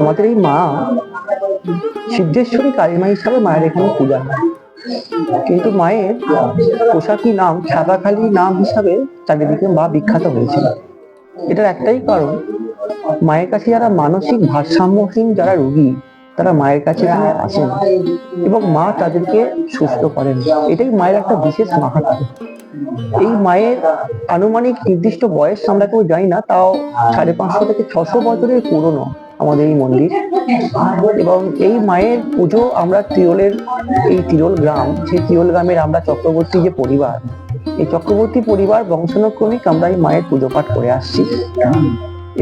আমাদের এই মা সিদ্ধেশ্বরী কালীমা হিসাবে মায়ের এখানে পূজা হয়। কিন্তু মায়ের পোশাকি নাম ছাতাখালী নাম হিসাবে চারিদিকে মা বিখ্যাত হয়েছিল। এটার একটাই কারণ, মায়ের কাছে যারা মানসিক ভারসাম্যহীন যারা রোগী, তারা মায়ের কাছে আসেন এবং মা তাদেরকে সুস্থ করেন। এটাই মায়ের একটা বিশেষ মাহাত্ম্য। এই মায়ের আনুমানিক নির্দিষ্ট বয়স আমরা কেউ জানি না, তাও সাড়ে পাঁচশো থেকে ছশো বছরের পুরনো। আমাদের এই মন্দির। এবং এই মায়ের পুজো আমরা তিরোলের, এই তিরোল গ্রাম, সেই তিরোল গ্রামের আমরা চক্রবর্তী যে পরিবার, এই চক্রবর্তী পরিবার বংশানুক্রমিক আমরা এই মায়ের পুজো পাঠ করে আসছি।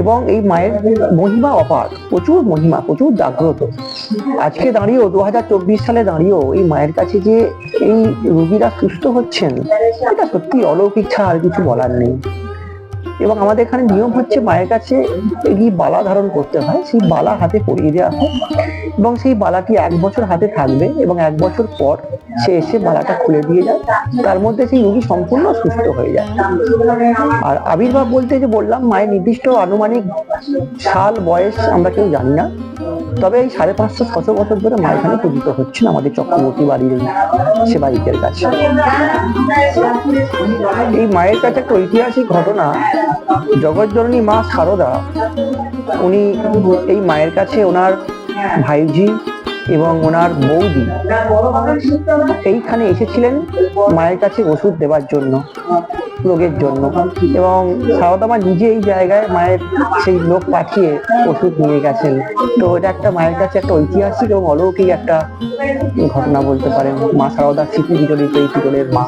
এবং এই মায়ের মহিমা অপার, প্রচুর মহিমা, প্রচুর জাগ্রত। আজকে দাঁড়িয়েও দু হাজার চব্বিশ সালে দাঁড়িয়েও এই মায়ের কাছে যে এই রোগীরা সুস্থ হচ্ছেন, এটা সত্যি অলৌকিক ছাড়া আর কিছু বলার নেই। এবং আমাদের এখানে নিয়ম হচ্ছে মায়ের কাছে এই বালা ধারণ করতে হয়। সেই বালা হাতে পরিয়ে দেওয়া হয় এবং সেই বালাটি এক বছর হাতে থাকবে এবং এক বছর পর সে এসে বালাটা খুলে দিয়ে যায়। তার মধ্যে সেই রোগী সম্পূর্ণ সুস্থ হয়ে যায়। আর আবির্ভাব বলতে যে বললাম, মায়ের নির্দিষ্ট আনুমানিক সাল, বয়স আমরা কেউ জানি না। তবে এই সাড়ে পাঁচশো, ছশো বছর ধরে মা এখানে পূজিত হচ্ছেন আমাদের চক্রবর্তী বাড়ির এই সেবায়িতের কাছে। এই মায়ের কাছে একটা ঐতিহাসিক ঘটনা জগৎজননী মা সারদা, উনি এই মায়ের কাছে ওনার ভাইজি এবং ওনার বৌদি এইখানে এসেছিলেন মায়ের কাছে ওষুধ দেওয়ার জন্য, রোগের জন্য। এবং সারদা মা নিজে এই জায়গায় মায়ের সেই লোক পাঠিয়ে ওষুধ নিয়ে গেছেন। তো এটা একটা মায়ের কাছে একটা ঐতিহাসিক এবং অলৌকিক একটা ঘটনা বলতে পারেন। মা সারদা স্মৃতি বিজড়িত এই পিতলের মা।